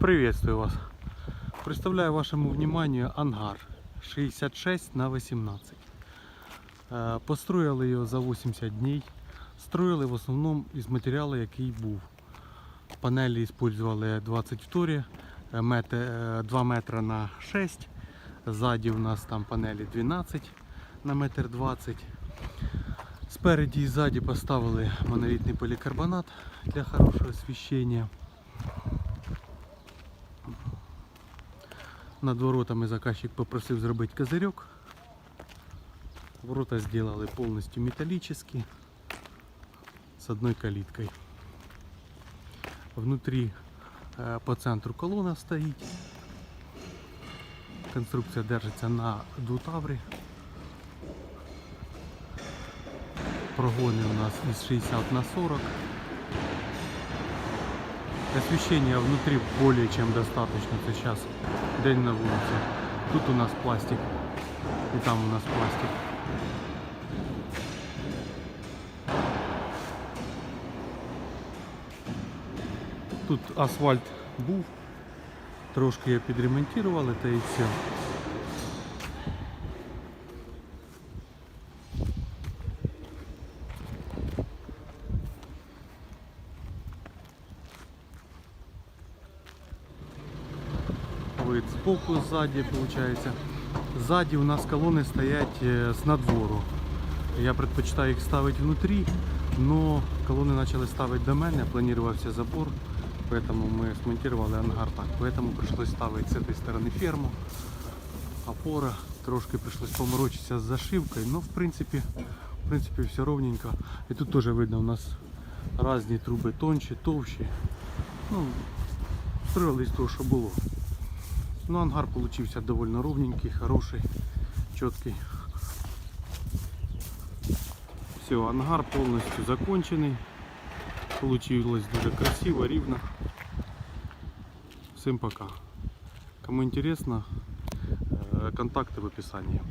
Приветствую вас. Представляю вашему вниманию ангар 66 на 18. Е, Построїли його за 80 днів. Строїли в основному із матеріалу, який був. Панелі використовували 22, е, метр, е, 2 метри на 6. Ззаді у нас там панелі 12 на метр 20. Спереді і ззаді поставили монолітний полікарбонат для хорошого освіщення. Над воротами заказчик попросив зробити козырек. Ворота сделали полностью металлические с одной калиткой. Внутри э, по центру колонна стоит. Конструкция держится на двутавре. Прогоны у нас из 60 на 40. Освещения внутри более чем достаточно. Это сейчас день на улице. Тут у нас пластик. И там у нас пластик. Тут асфальт був. Трошки я підремонтував, та і все. вид сбоку, сзади получается. Сзади у нас колонны стоять э, с надвору. Я предпочитаю их ставить внутри, но колонны начали ставить до мене, планировался забор, поэтому мы смонтировали ангар так. Поэтому пришлось ставить с этой стороны ферму, опора. Трошки пришлось поморочиться с зашивкой, но в принципе, в принципе все ровненько. И тут тоже видно у нас разные трубы тоньше, товще. Ну, строили из того, що було. Ну, ангар получился довольно ровненький, хороший, четкий. Все, ангар полностью законченный. Получилось дуже красиво, ровно. Всем пока. Кому интересно, э, контакты в описании.